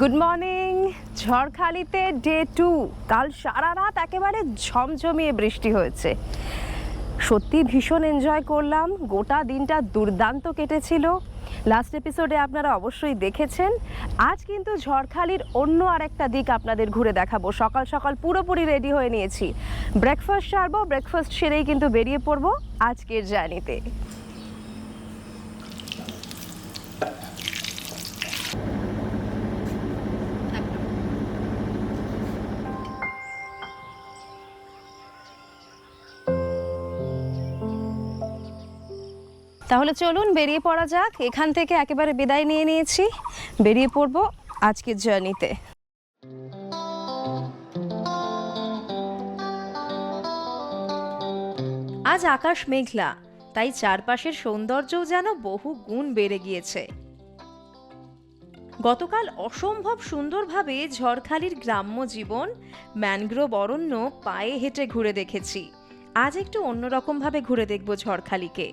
Good morning ঝড়খালিতে day two কাল সারা রাত একেবারে ঝমঝমিয়ে বৃষ্টি হয়েছে। সত্যি ভীষণ এনজয় করলাম। গোটা দিনটা দুর্দান্ত কেটেছিল। লাস্ট এপিসোডে আপনারা অবশ্যই দেখেছেন। আজ কিন্তু ঝড়খালির অন্য আরেকটা দিক আপনাদের ঘুরে দেখাবো। সকাল সকাল পুরোপুরি রেডি হয়ে নিয়েছি। ব্রেকফাস্ট সারবো ব্রেকফাস্ট সেরেই কিন্তু বেরিয়ে পড়ব আজকের জার্নিতে তাহলে চলুন বেরিয়ে পড়া যাক। এখান থেকে একেবারে বিদায় নিয়ে নিয়েছি। বেরিয়ে পড়ব আজকের জার্নিতে। আজ আকাশ মেঘলা, তাই চারপাশের সৌন্দর্যও যেন বহু গুণ বেড়ে গিয়েছে। গতকাল অসম্ভব সুন্দরভাবে ঝড়খালির গ্রাম্য জীবন, ম্যানগ্রোভ অরণ্য পায়ে হেঁটে ঘুরে দেখেছি। আজ একটু অন্যরকমভাবে ঘুরে দেখব ঝড়খালিকে।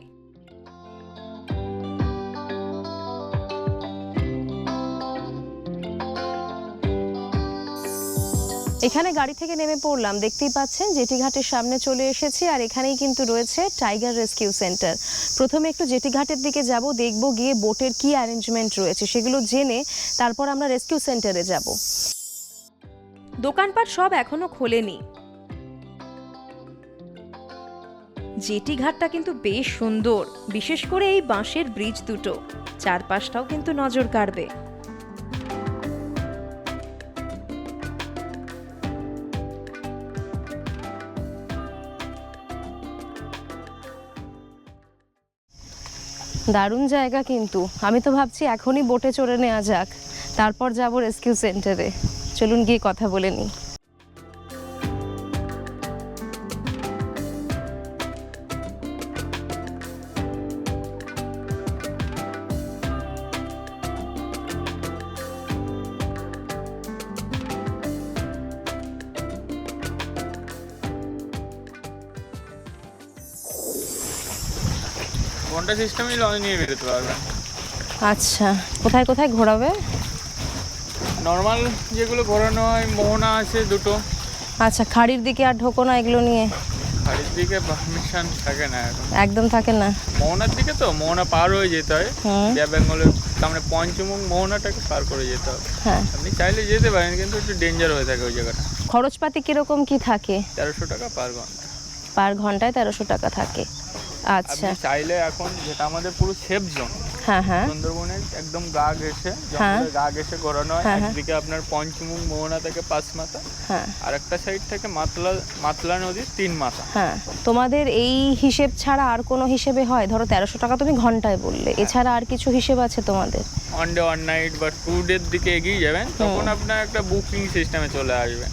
এখানে গাড়ি থেকে নেমে পড়লাম। দেখতেই পাচ্ছেন জেটি ঘাটের সামনে চলে এসেছি আর এখানেই কিন্তু রয়েছে টাইগার রেস্কিউ সেন্টার প্রথমে একটু জেটি ঘাটের দিকে যাব, দেখব গিয়ে বোটের কি অ্যারেঞ্জমেন্ট রয়েছে, সেগুলো জেনে তারপর আমরা রেস্কিউ সেন্টারে যাব। দোকানপাট সব এখনও খোলেনি। জেটি ঘাটটা কিন্তু বেশ সুন্দর, বিশেষ করে এই বাঁশের ব্রিজ দুটো। চারপাশটাও কিন্তু নজর কাড়বে। দারুণ জায়গা কিন্তু। আমি তো ভাবছি এখনই বোটে চড়ে নেওয়া যাক। তারপর যাব রেস্কিউ সেন্টারে। চলুন গিয়ে কথা বলে নিই। ঘণ্টা সিস্টেমই লঞ্চ নিয়ে বেরোতে পারবেন আচ্ছা কোথায় কোথায় ঘোরাবে? নর্মাল যেগুলো ঘোরানো হয় মোহনা আছে দুটো। আচ্ছা খাড়ির দিকে আর ঢোকো না এগুলো নিয়ে। খাড়ির দিকে পারমিশন থাকে না একদম থাকে না। মোহনার দিকে তো মোহনা পার হয়ে যেতে হয়। বিয়া বেঙ্গলের তার মানে পঞ্চমুখ মোহনাটাকে পার করে যেতে হবে। হ্যাঁ। আপনি চাইলে যেতে পারেন কিন্তু একটু ডেঞ্জার হয়ে থাকে ওই জায়গাটা। খরচপাতি কীরকম কি থাকে? তেরোশো টাকা পার ঘণ্টা। পার ঘন্টায় তেরোশো টাকা থাকে। আচ্ছা। চাইলে এখন যেটা আমাদের পুরো সেফ জোন হ্যাঁ হ্যাঁ। সুন্দরবনের একদম গা ঘেসে হ্যাঁ। জঙ্গলে গা ঘেসে ঘোরানো হয় হ্যাঁ, হ্যাঁ। একদিকে আপনার পঞ্চমুখ মোহনা থেকে পাঁচ মাথা হ্যাঁ। আর একটা সাইড থেকে মাতলা মাতলা নদীর তিন মাথা হ্যাঁ তোমাদের এই হিসেব ছাড়া আর কোনো হিসেবে হয়? ধরো তেরোশো টাকা তুমি ঘন্টায় বললে এছাড়া আর কিছু হিসেব আছে তোমাদের? ওয়ান ডে ওয়ান নাইট বা টু ডের দিকে এগিয়ে যাবেন তখন আপনার একটা বুকিং সিস্টেমে চলে আসবে।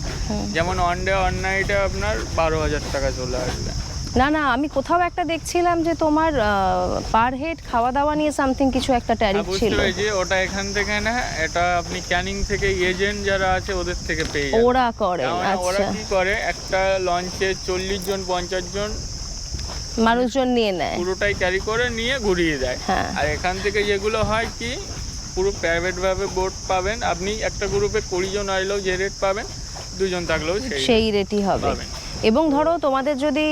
যেমন ওয়ান ডে ওয়ান নাইটে আপনার বারো হাজার টাকা চলে আসবে। না না আমি কোথাও একটা দেখছিলাম যে তোমার পার হেড খাওয়া দাওয়া নিয়ে সামথিং কিছু একটা ট্যারিফ ছিল। পেরেছি ওটা এখান থেকে না এটা আপনি ক্যানিং থেকে এজেন্ট যারা আছে ওদের থেকে পেয়ে ওরা করে কেননা ওরা আচ্ছা। কি করে একটা লঞ্চে চল্লিশ জন পঞ্চাশ জন মানুষজন নিয়ে নেয়। পুরোটাই ক্যারি করে নিয়ে ঘুরিয়ে দেয়। হ্যাঁ। আর এখান থেকে যেগুলো হয় কি পুরো প্রাইভেট ভাবে বোট পাবেন আপনি একটা গ্রুপে কুড়ি জন আসলেও যে রেট পাবেন দুজন থাকলেও সেই সেই রেটই হবে। এবং ধরো তোমাদের যদি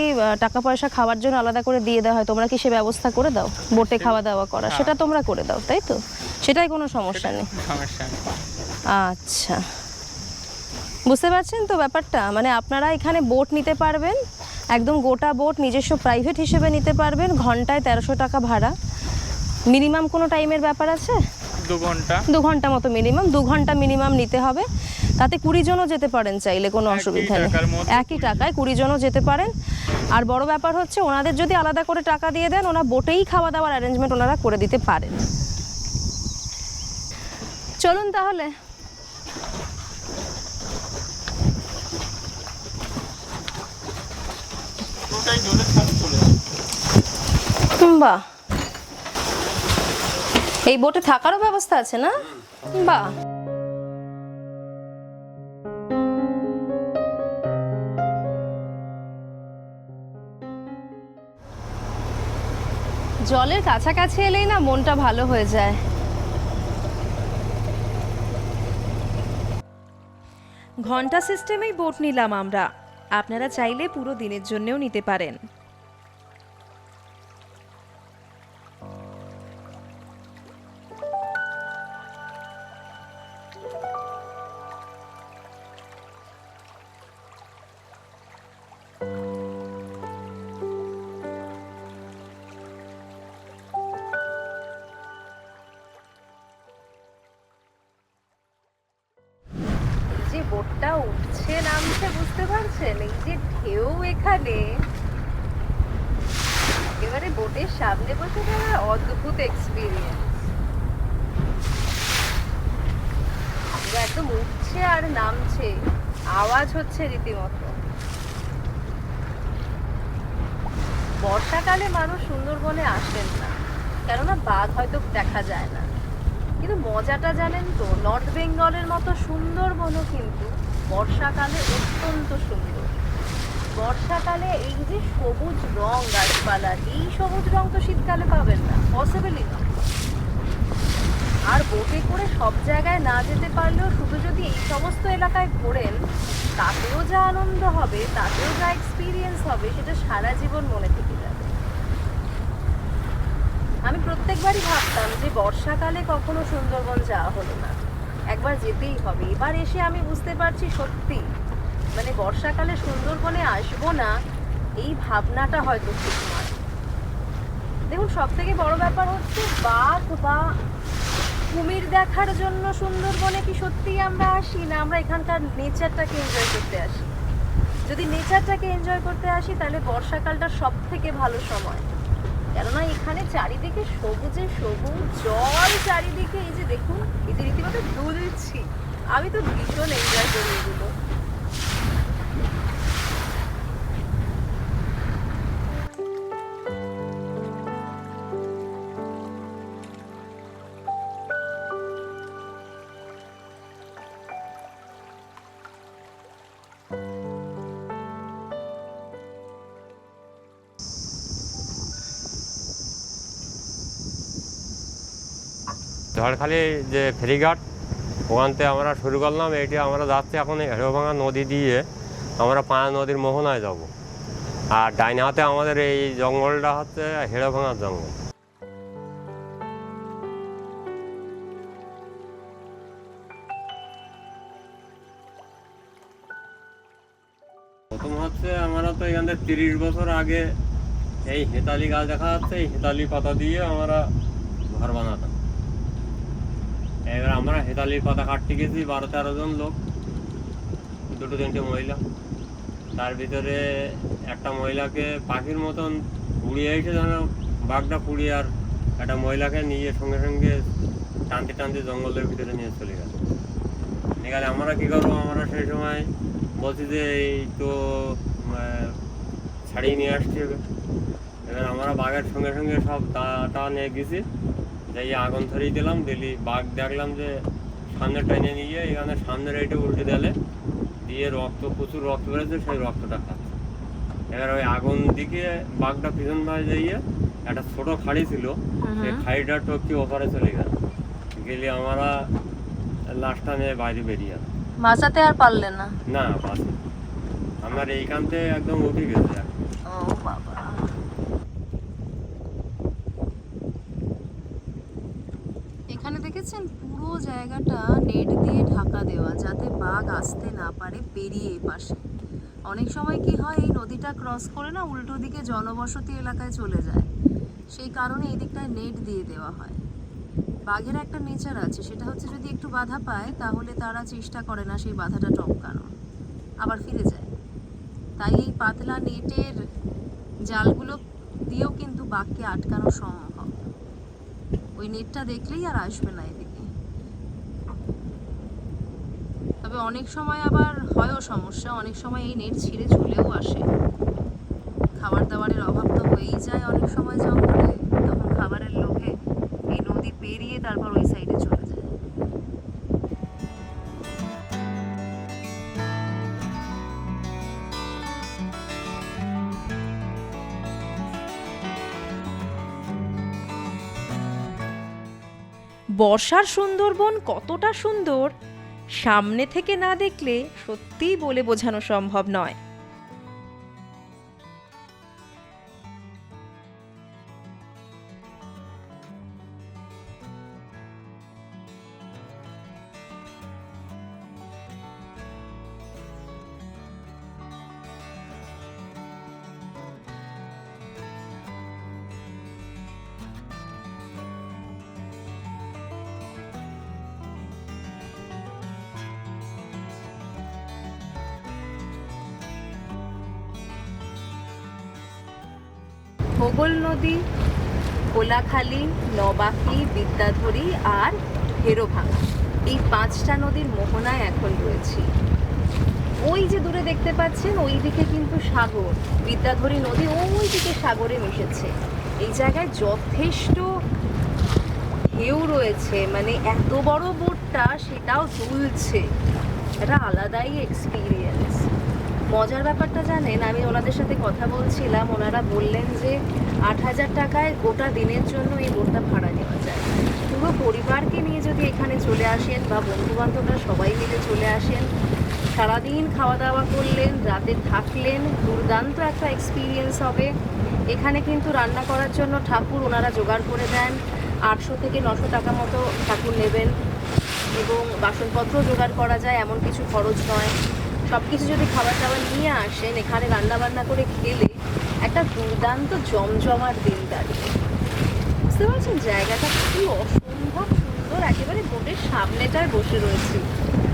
টাকা পয়সা খাওয়ার জন্য আলাদা করে দিয়ে দেওয়া হয় তোমরা কি সে ব্যবস্থা করে দাও? বোটে খাওয়া দাওয়া করা হ্যাঁ। সেটা তোমরা করে দাও তাই তো? সেটাই কোনো সমস্যা নেই। আচ্ছা। বুঝতে পারছেন তো ব্যাপারটা? মানে আপনারা এখানে বোট নিতে পারবেন একদম গোটা বোট নিজস্ব প্রাইভেট হিসেবে নিতে পারবেন ঘন্টায় তেরোশো টাকা ভাড়া। মিনিমাম কোনো টাইমের ব্যাপার আছে? দু ঘণ্টা। দু ঘণ্টা মতো মিনিমাম দু ঘণ্টা মিনিমাম নিতে হবে। তাতে কুড়ি জনও যেতে পারেন চাইলে কোনো অসুবিধা নেই। একই টাকায় কুড়ি জনও যেতে পারেন। আর বড় ব্যাপার হচ্ছে ওনাদের যদি আলাদা করে টাকা দিয়ে দেন ওনা বোটেই খাওয়া দাওয়ার অ্যারেঞ্জমেন্ট ওনারা করে দিতে পারেন। চলুন তাহলে। বাহ। এই বোটে থাকারও ব্যবস্থা আছে না? বাহ। জলের কাছাকাছি এলেই না মনটা ভালো হয়ে যায়। ঘণ্টা সিস্টেমেই বোট নিলাম আমরা। আপনারা চাইলে পুরো দিনের জন্যও নিতে পারেন। যে উঠছে, নামছে, বুঝতে পারছেন? এই যে ঢেউ এখানে। একেবারে বোটের সামনে বসে গেলে অদ্ভুত এক্সপিরিয়েন্স একদম উঠছে আর নামছে। আওয়াজ হচ্ছে রীতিমতো। বর্ষাকালে মানুষ সুন্দরবনে আসেন না, কেননা বাঘ হয়তো দেখা যায় না। কিন্তু মজাটা জানেন তো, নর্থ বেঙ্গলের মতো সুন্দরবনও কিন্তু বর্ষাকালে অত্যন্ত সুন্দর। বর্ষাকালে এই যে সবুজ রং গাছপালার এই সবুজ রং তো শীতকালে পাবেন না পসিবলই না। আর বোটে করে সব জায়গায় না যেতে পারলেও শুধু যদি এই সমস্ত এলাকায় ঘোরেন, তাতেও যা আনন্দ হবে, তাতেও যা এক্সপিরিয়েন্স হবে, সেটা সারা জীবন মনে থেকে যাবে। আমি প্রত্যেকবারই ভাবতাম যে বর্ষাকালে কখনো সুন্দরবন যাওয়া হলো না। একবার যেতেই হবে। এবার এসে আমি বুঝতে পারছি সত্যি মানে বর্ষাকালে সুন্দরবনে আসব না, এই ভাবনাটা হয়তো ঠিক নয় দেখুন সব থেকে বড় ব্যাপার হচ্ছে বাঘ বা কুমির দেখার জন্য সুন্দরবনে কি সত্যিই আমরা আসি, না আমরা এখানকার নেচারটাকে এনজয় করতে আসি? যদি নেচারটাকে এনজয় করতে আসি, তাহলে বর্ষাকালটা সব থেকে ভালো সময়। কেননা এখানে চারিদিকে সবুজে সবুজ জল চারিদিকে, এই যে দেখুন এই যে রীতিমতো দুলছি। আমি তো ভীষণ এনজয় করি এগুলো। ঝড়খালি যে ফেরিঘাট, ওখান থেকে আমরা শুরু করলাম। এটি আমরা যাচ্ছি এখন হেড়োভাঙা নদী দিয়ে। আমরা পায়া নদীর মোহনায় যাব। আর ডাইন হাতে আমাদের এই জঙ্গলটা হচ্ছে হেড়োভাঙার জঙ্গল। প্রথম হচ্ছে আমরা তো এখান থেকে তিরিশ বছর আগে এই হেতালি গাছ দেখা যাচ্ছে। এই হেতালি পাতা দিয়ে আমরা ঘর বানাতাম। এবার আমরা হেতালির পাতা কাটতে গেছি, বারো তেরো জন লোক। দুটো তিনটে মহিলা। তার ভিতরে একটা মহিলাকে পাখির মতন উড়িয়ে এসে যেন বাঘটা পুড়িয়ে আর একটা মহিলাকে নিয়ে সঙ্গে সঙ্গে টানতে টানতে জঙ্গলের ভিতরে নিয়ে চলে গেল। গেলে আমরা কী করব? আমরা সেই সময় বলছি যে, এই তো ছাড়িয়ে নিয়ে আসছি। এবার আমরা বাঘের সঙ্গে সঙ্গে সব টা নিয়ে গেছি। যাই আগুন ধরিয়ে দিলাম দিলি বাঘ দেখলাম যে সামনে টেনে নিয়ে এখানে সামনের এইটা উল্টে দিলে দিয়ে রক্ত প্রচুর রক্ত বেরোচ্ছে সেই রক্তটা খাচ্ছে। এবার ওই আগুন দিকে বাঘটা পিছন ভাবে যাইয়ে একটা ছোট খাড়ি ছিল সেই খাড়িটা টপকে ওপারে চলে গেল। গেলে আমরা লাশটা নিয়ে বাইরে বেরিয়ে। বাঁচাতে আর পারলেন না? না বাসে আপনার এইখান থেকে একদম উঠে গেছে ও বাবা এখানে দেখেছেন পুরো জায়গাটা নেট দিয়ে ঢাকা দেওয়া যাতে বাঘ আসতে না পারে পেরিয়ে পাশে। অনেক সময় কি হয়, এই নদীটা ক্রস করে না উল্টো দিকে জনবসতি এলাকায় চলে যায়। সেই কারণে এই দিকটায় নেট দিয়ে দেওয়া হয়। বাঘের একটা নেচার আছে, সেটা হচ্ছে যদি একটু বাধা পায়, তাহলে তারা চেষ্টা করে না সেই বাধাটা টপকানো আবার ফিরে যায়। তাই এই পাতলা নেটের জালগুলো দিয়েও কিন্তু বাঘকে আটকানো সম্ভব। ওই নেটটা দেখলেই আর আসবে না তবে অনেক সময় আবার হয়ও সমস্যা। অনেক সময় এই নেট ছিঁড়ে চলেও আসে। খাবার দাবারের অভাব তো হয়েই যায় অনেক সময় জঙ্গলে। তখন খাবারের লোভে এই নদী পেরিয়ে তারপর ওই সাইডে চলে যায়। বর্ষার সুন্দরবন কতটা সুন্দর সামনে থেকে না দেখলে সত্যিই বলে বোঝানো সম্ভব নয়। কোলাখালী নবাকি বিদ্যাধরী আর হেরোভাঙা এই পাঁচটা নদীর মোহনায় এখন রয়েছি। ওই যে দূরে দেখতে পাচ্ছেন, ওই দিকে কিন্তু সাগর। বিদ্যাধরী নদী ওই দিকে সাগরে মিশেছে। এই জায়গায় যথেষ্ট ঢেউ রয়েছে মানে এত বড় বোটটা সেটাও দুলছে। এটা আলাদাই এক্সপিরিয়েন্স মজার ব্যাপারটা জানেন, আমি ওনাদের সাথে কথা বলছিলাম, ওনারা বললেন যে আট হাজার টাকায় গোটা দিনের জন্য এই বোটটা ভাড়া নেওয়া যায়। পুরো পরিবারকে নিয়ে যদি এখানে চলে আসেন বা বন্ধু বান্ধবরা সবাই মিলে চলে আসেন, সারাদিন খাওয়া দাওয়া করলেন, রাতে থাকলেন, দুর্দান্ত একটা এক্সপিরিয়েন্স হবে। এখানে কিন্তু রান্না করার জন্য ঠাকুর ওনারা জোগাড় করে দেন, আটশো থেকে নশো টাকা মতো ঠাকুর নেবেন এবং বাসনপত্র জোগাড় করা যায়, এমন কিছু খরচ নয়। সব কিছু যদি খাবার দাবার নিয়ে আসেন, এখানে রান্না বান্না করে খেলে একটা দুর্দান্ত জমজমার দিন কাটবে বুঝতে পারছেন? জায়গাটা কি অসম্ভব সুন্দর। একেবারে বোটের সামনেটায় বসে রয়েছে।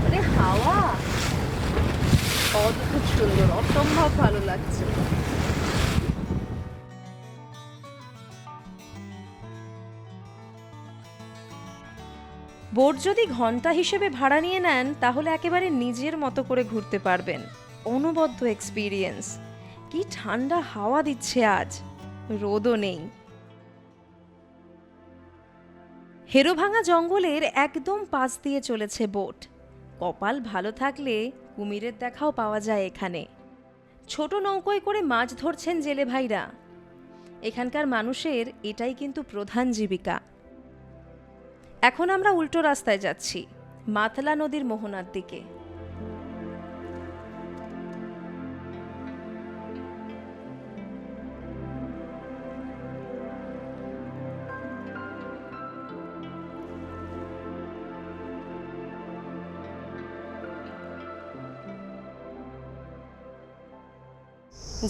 মানে হাওয়া! অদ্ভুত সুন্দর, অসম্ভব ভালো লাগছে। বোট যদি ঘণ্টা হিসেবে ভাড়া নিয়ে নেন, তাহলে একেবারে নিজের মতো করে ঘুরতে পারবেন। অনবদ্য এক্সপিরিয়েন্স কি ঠান্ডা হাওয়া দিচ্ছে আজ। রোদও নেই। হেরোভাঙা জঙ্গলের একদম পাশ দিয়ে চলেছে বোট। কপাল ভালো থাকলে কুমিরের দেখাও পাওয়া যায় এখানে। ছোট নৌকোয় করে মাছ ধরছেন জেলে ভাইরা। এখানকার মানুষের এটাই কিন্তু প্রধান জীবিকা। এখন আমরা উল্টো রাস্তায় যাচ্ছি, মাতলা নদীর মোহনার দিকে।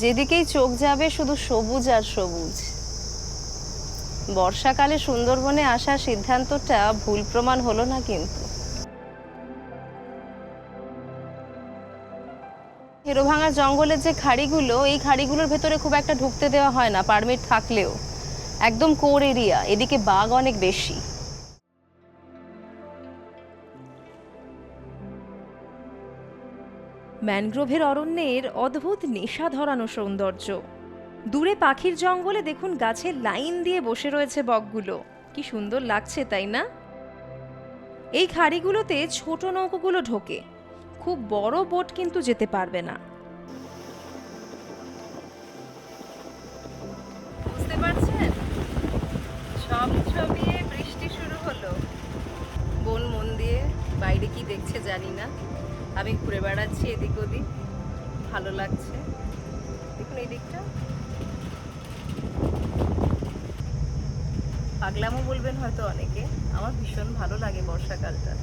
যেদিকেই চোখ যাবে শুধু সবুজ আর সবুজ। বর্ষাকালে সুন্দরবনে আসার সিদ্ধান্তটা ভুল প্রমাণ হলো না কিন্তু। হেরোভাঙা জঙ্গলের যে খাড়িগুলো, এই খাড়িগুলোর ভেতরে খুব একটা ঢুকতে দেওয়া হয় না, পারমিট থাকলেও। একদম কোর এরিয়া, এদিকে বাঘ অনেক বেশি। ম্যানগ্রোভের অরণ্যের অদ্ভুত নেশা ধরানো সৌন্দর্য। দূরে পাখির জঙ্গলে দেখুন গাছের লাইন দিয়ে বসে রয়েছে বকগুলো। কি সুন্দর লাগছে, তাই না? এই খাড়িগুলোতে ছোট নৌকোগুলো ঢোকে। খুব বড় বোট কিন্তু যেতে পারবে না। বুঝতে পারছেন? সব বৃষ্টি শুরু হলো। মন দিয়ে বাইরে কি দেখছে জানি না। আমি ঘুরে বেড়াচ্ছি এদিক ওদিক। ভালো লাগছে। দেখুন এই দিকটা। পাগলামও বলবেন হয়তো অনেকে। আমার ভীষণ ভালো লাগে বর্ষাকালটা।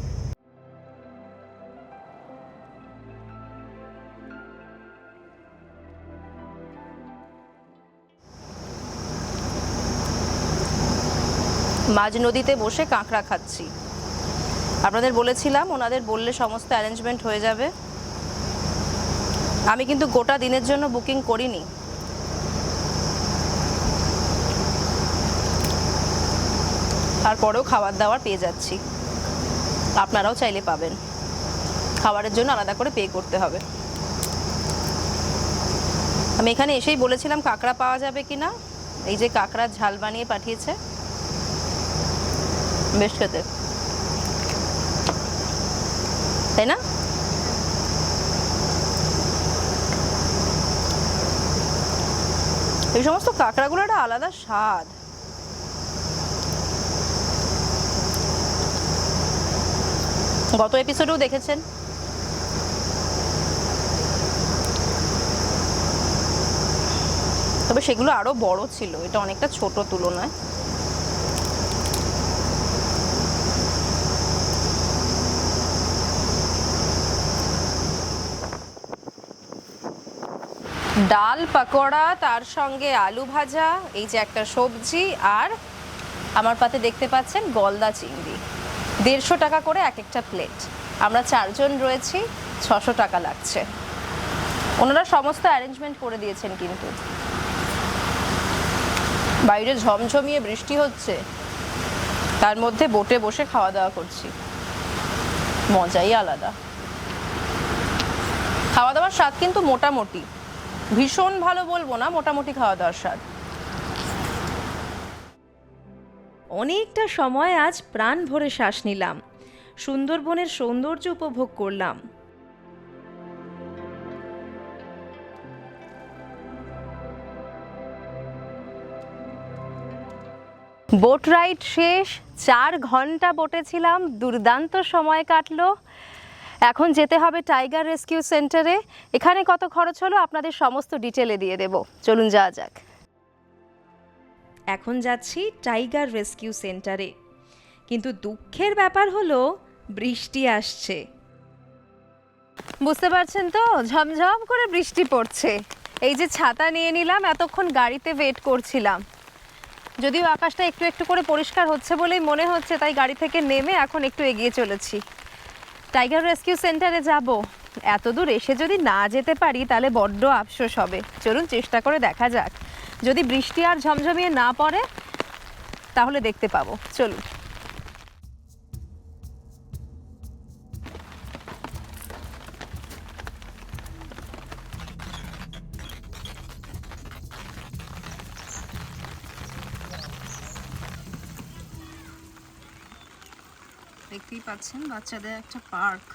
মাঝ নদীতে বসে কাঁকড়া খাচ্ছি। আপনাদের বলেছিলাম, ওনাদের বললে সমস্ত অ্যারেঞ্জমেন্ট হয়ে যাবে। আমি কিন্তু গোটা দিনের জন্য বুকিং করিনি। তারপরেও খাবার দাবার পেয়ে যাচ্ছি। আপনারাও চাইলে পাবেন। খাবারের জন্য আলাদা করে পে করতে হবে। আমি এখানে এসেই বলেছিলাম কাঁকড়া পাওয়া যাবে কি না এই যে কাঁকড়ার ঝাল বানিয়ে পাঠিয়েছে। বেশ খেতে। তাই না? এই সমস্ত কাঁকড়াগুলো একটা আলাদা স্বাদ। গত এপিসোডেও দেখেছেন? তবে সেগুলো আরও বড় ছিল, এটা অনেকটা ছোট তুলনায়। ডাল, পাকোড়া, তার সঙ্গে আলু ভাজা, এই যে একটা সবজি, আর আমার পাতে দেখতে পাচ্ছেন গলদা চিংড়ি। দেড়শো টাকা করে এক একটা প্লেট আমরা চারজন রয়েছি, ছশো টাকা লাগছে। ওনারা সমস্ত অ্যারেঞ্জমেন্ট করে দিয়েছেন কিন্তু। বাইরে ঝমঝমিয়ে বৃষ্টি হচ্ছে। তার মধ্যে বোটে বসে খাওয়া দাওয়া করছি। মজাই আলাদা। খাওয়া দাওয়ার স্বাদ কিন্তু মোটামুটি। ভীষণ ভালো বলব না, মোটামুটি খাওয়া দাওয়ার স্বাদ। অনেকটা সময় আজ প্রাণ ভরে শ্বাস নিলাম। সুন্দরবনের সৌন্দর্য উপভোগ করলাম। বোট রাইড শেষ, চার ঘণ্টা বোটে ছিলাম দুর্দান্ত সময় কাটলো। এখন যেতে হবে টাইগার রেস্কিউ সেন্টারে। এখানে কত খরচ হলো আপনাদের সমস্ত ডিটেলে দিয়ে দেব। চলুন যাওয়া যাক। এখন যাচ্ছি টাইগার রেস্কিউ সেন্টারে। কিন্তু দুঃখের ব্যাপার হলো, বৃষ্টি আসছে। বুঝতে পারছেন তো? ঝমঝম করে বৃষ্টি পড়ছে। এই যে ছাতা নিয়ে নিলাম, এতক্ষণ গাড়িতে ওয়েট করছিলাম। যদিও আকাশটা একটু একটু করে পরিষ্কার হচ্ছে বলেই মনে হচ্ছে, তাই গাড়ি থেকে নেমে এখন একটু এগিয়ে চলেছি। টাইগার রেস্কিউ সেন্টারে যাব। এত দূর এসে যদি না যেতে পারি, তাহলে বড্ড আফসোস হবে। চলুন চেষ্টা করে দেখা যাক। যদি বৃষ্টি আর ঝমঝমিয়ে না পড়ে, তাহলে দেখতে পাবো। চলুন। দেখতেই পাচ্ছেন, বাচ্চাদের একটা পার্ক।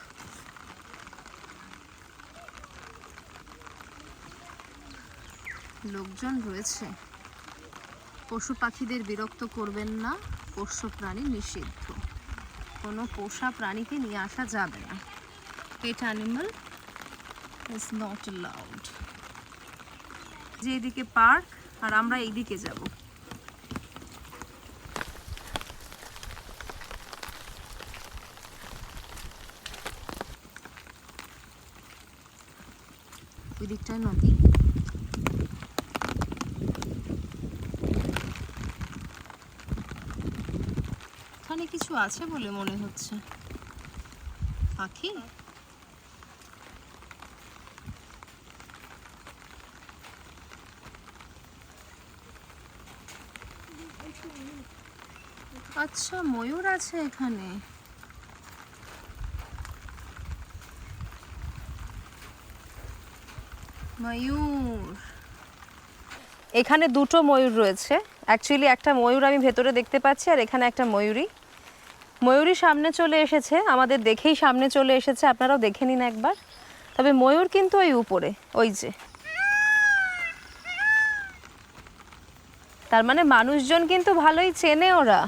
লোকজন রয়েছে। পশু পাখিদের বিরক্ত করবেন না, পোষ্য প্রাণী নিষিদ্ধ। কোনো পোষা প্রাণীকে নিয়ে আসা যাবে না। Pet animal is not allowed যে এদিকে পার্ক আর আমরা এইদিকে যাব। ওই দিকটায় নদী। কিছু আছে বলে মনে হচ্ছে। পাখি? আচ্ছা ময়ূর আছে এখানে। ময়ূর। এখানে দুটো ময়ূর রয়েছে। অ্যাকচুয়ালি একটা ময়ূর আমি ভেতরে দেখতে পাচ্ছি আর এখানে একটা ময়ূরী ময়ূরী সামনে চলে এসেছে, আমাদের দেখেই সামনে চলে এসেছে, আপনারাও দেখে নিন একবার। তবে ময়ূর কিন্তু ওই উপরে, ওই যে। তার মানে মানুষজন কিন্তু ভালোই চেনে ওরা।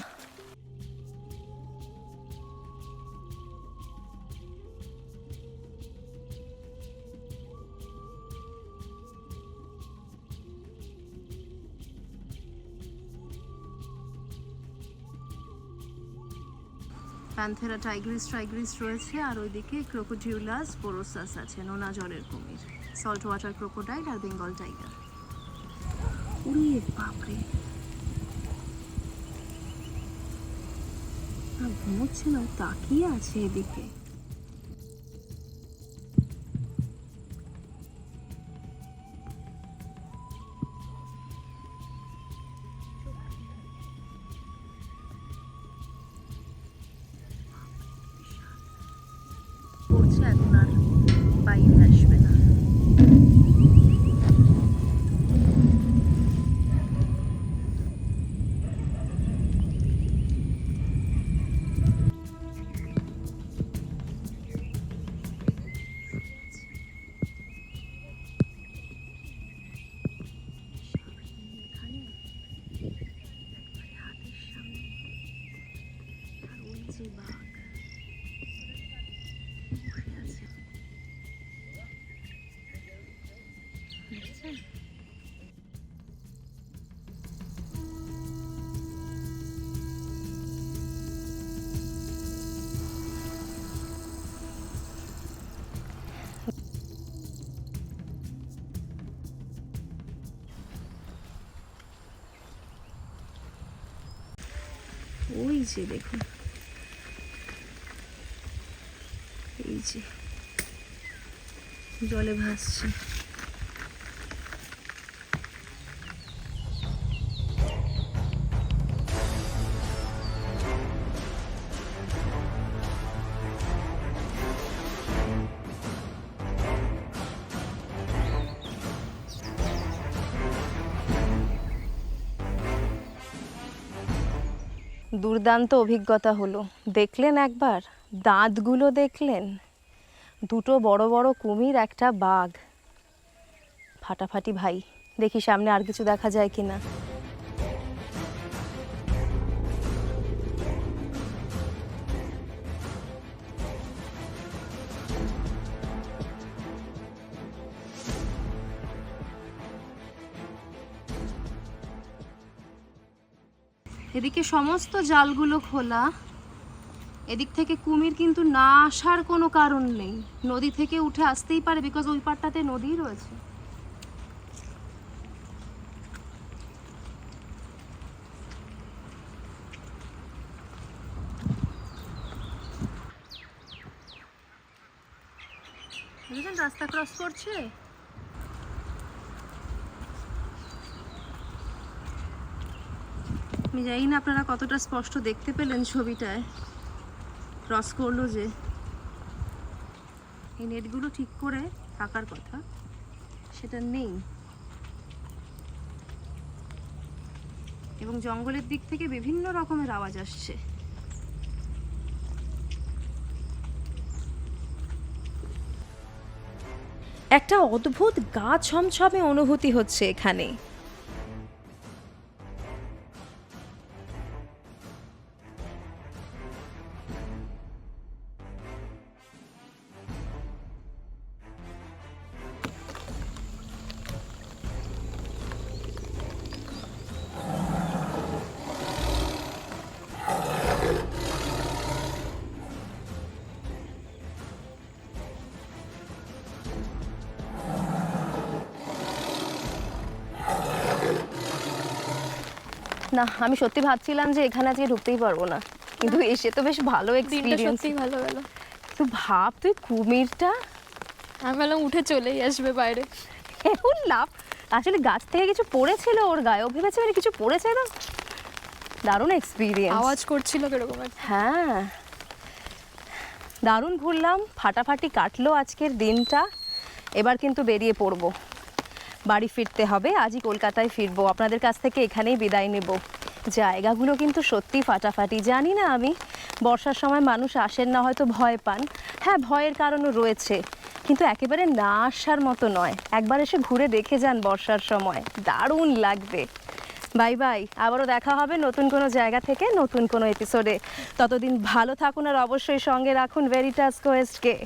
প্যান্থেরা টাইগ্রিস টাইগ্রিস রয়েছে, আর ওইদিকে ক্রোকোডিউলাস পোরোসাস আছে, নোনা জলের কুমির সল্ট ওয়াটার ক্রোকোডাইল আর বেঙ্গল টাইগার উড়ি বাপরে ঘুমোচ্ছে না, তাকিয়ে আছে এদিকে। পড়ছে এখন আর বাইরে আসবে না। যে দেখুন। এই যে জলে ভাসছে। দুর্দান্ত অভিজ্ঞতা হলো। দেখলেন একবার? দাঁতগুলো দেখলেন? দুটো বড় বড় কুমির, একটা বাঘ। ফাটাফাটি ভাই, দেখি সামনে আর কিছু দেখা যায় কিনা। এদিকে সমস্ত জালগুলো খোলা। এদিক থেকে কুমির কিন্তু না আসার কোনো কারণ নেই। নদী থেকে উঠে আসতেই পারে বিকজ ওই পারটাতে নদী রয়েছে। রাস্তা ক্রস করছে? আমি জানি না আপনারা কতটা স্পষ্ট দেখতে পেলেন ছবিটায়। ক্রস করল যে, এই নেটগুলো ঠিক করে থাকার কথা, সেটা নেই। এবং জঙ্গলের দিক থেকে বিভিন্ন রকমের আওয়াজ আসছে। একটা অদ্ভুত গা ছমছমে অনুভূতি হচ্ছে এখানে। না আমি সত্যি ভাবছিলাম যে এখানে আজকে ঢুকতেই পারব না। কিন্তু এসে তো বেশ ভালো এক্সপিরিয়েন্স ভালো গেল। তুই ভাব তুই কুমিরটা? আমি ভাবলাম উঠে চলেই আসবে বাইরে। এখন লাভ আসলে গাছ থেকে কিছু পড়েছিল ওর গায়ে ও ভেবেছে মানে কিছু পড়েছে না দারুণ এক্সপিরিয়েন্স আওয়াজ করছিল কীরকম হ্যাঁ। দারুণ ঘুরলাম ফাটাফাটি কাটলো আজকের দিনটা। এবার কিন্তু বেরিয়ে পড়ব। বাড়ি ফিরতে হবে। আজই কলকাতায় ফিরবো। আপনাদের কাছ থেকে এখানেই বিদায় নেব। জায়গাগুলো কিন্তু সত্যি ফাটাফাটি। জানি না আমি, বর্ষার সময় মানুষ আসেন না, হয়তো ভয় পান। হ্যাঁ ভয়ের কারণও রয়েছে। কিন্তু একেবারে না আসার মতো নয়। একবার এসে ঘুরে দেখে যান বর্ষার সময়। দারুণ লাগবে। Bye bye. আবারও দেখা হবে নতুন কোনো জায়গা থেকে, নতুন কোনো এপিসোডে। ততদিন ভালো থাকুন আর অবশ্যই সঙ্গে রাখুন ভেরিটাস কোয়েস্টকে